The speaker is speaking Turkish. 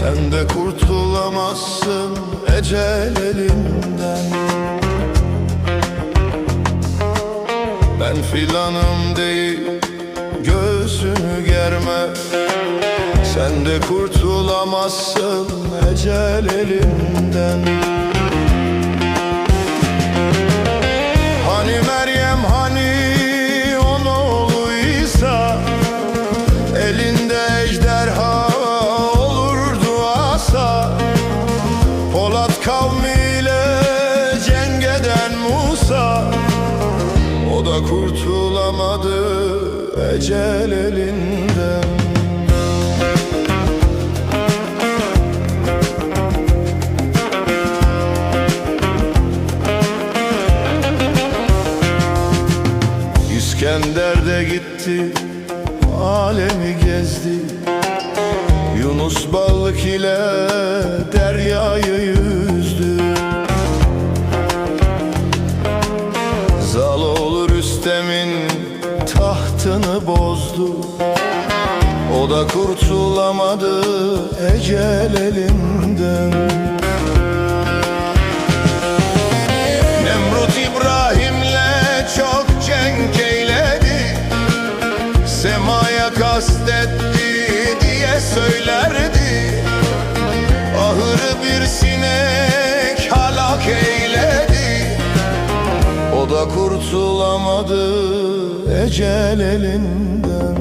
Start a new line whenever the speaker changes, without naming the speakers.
Sen de kurtulamazsın ecel elinden Ben filanım değil göğsünü germe. Sen de kurtulamazsın ecel elinden Musa O da kurtulamadı ecel elinden. İskender de gitti alemi gezdi. Yunus balık ile deryayı tahtını bozdu. O da kurtulamadı ecel elinden. Nemrut İbrahim'le çok cenk eyledi. Semaya kastetti diye söylerdi. Ahırı bir sinek halak eyledi. O da kurtulamadı ecel elinden